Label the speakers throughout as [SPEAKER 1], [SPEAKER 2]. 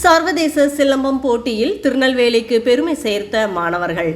[SPEAKER 1] சர்வதேச சிலம்பம் போட்டியில் திருநெல்வேலிக்கு பெருமை சேர்த்த மாணவர்கள்.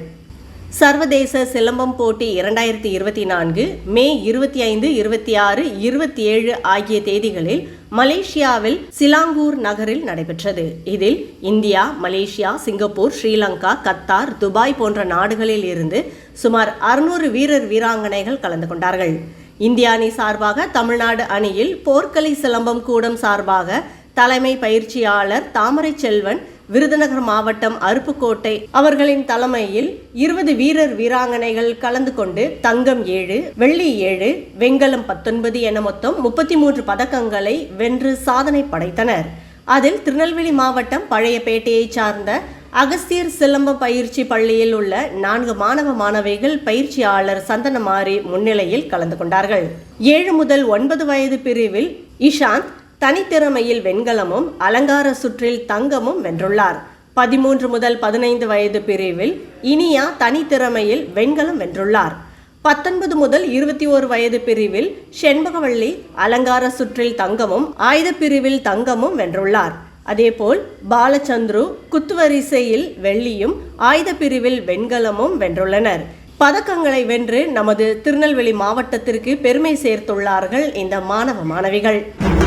[SPEAKER 1] சர்வதேச சிலம்பம் போட்டி இரண்டாயிரத்தி இருபத்தி நான்கு மே இருபத்தி ஐந்து இருபத்தி ஆறு இருபத்தி ஏழு ஆகிய தேதிகளில் மலேசியாவில் சிலாங்கூர் நகரில் நடைபெற்றது. இதில் India Malaysia Singapore Sri Lanka Qatar Dubai போன்ற நாடுகளில் இருந்து சுமார் அறுநூறு வீரர் வீராங்கனைகள் கலந்து கொண்டார்கள். இந்திய அணி சார்பாக தமிழ்நாடு அணியில் போர்க்கலை சிலம்பம் கூடம் சார்பாக தலைமை பயிற்சியாளர் தாமரை செல்வன் விருதுநகர் மாவட்டம் அருப்புக்கோட்டை. அவர்களின் தலைமையில் இருபது வீரர் வீராங்கனைகள் கலந்து கொண்டு தங்கம் ஏழு வெள்ளி ஏழு வெங்கலம் பத்தொன்பது என மொத்தம் முப்பத்தி மூன்று பதக்கங்களை வென்று சாதனை படைத்தனர். அதில் திருநெல்வேலி மாவட்டம் பழையப்பேட்டையைச் சார்ந்த அகஸ்தியர் சிலம்ப பயிற்சி பள்ளியில் உள்ள நான்கு மாணவ மாணவிகள் பயிற்சியாளர் சந்தனமாரி முன்னிலையில் கலந்து கொண்டார்கள். ஏழு முதல் ஒன்பது வயது பிரிவில் இஷாந்த் தனித்திறமையில் வெண்கலமும் அலங்கார சுற்றில் தங்கமும் வென்றுள்ளார். பதிமூன்று முதல் பதினைந்து வயது பிரிவில் இனியா தனித்திறமையில் வெண்கலம் வென்றுள்ளார். பத்தொன்பது முதல் இருபத்தி ஓரு வயது பிரிவில் செண்பகவள்ளி அலங்கார சுற்றில் தங்கமும் ஆயுத பிரிவில் தங்கமும் வென்றுள்ளார். அதேபோல் பாலச்சந்துரு குத்துவரிசையில் வெள்ளியும் ஆயுத பிரிவில் வெண்கலமும் வென்றுள்ளனர். பதக்கங்களை வென்று நமது திருநெல்வேலி மாவட்டத்திற்கு பெருமை சேர்த்துள்ளார்கள் இந்த மாணவ மாணவிகள்.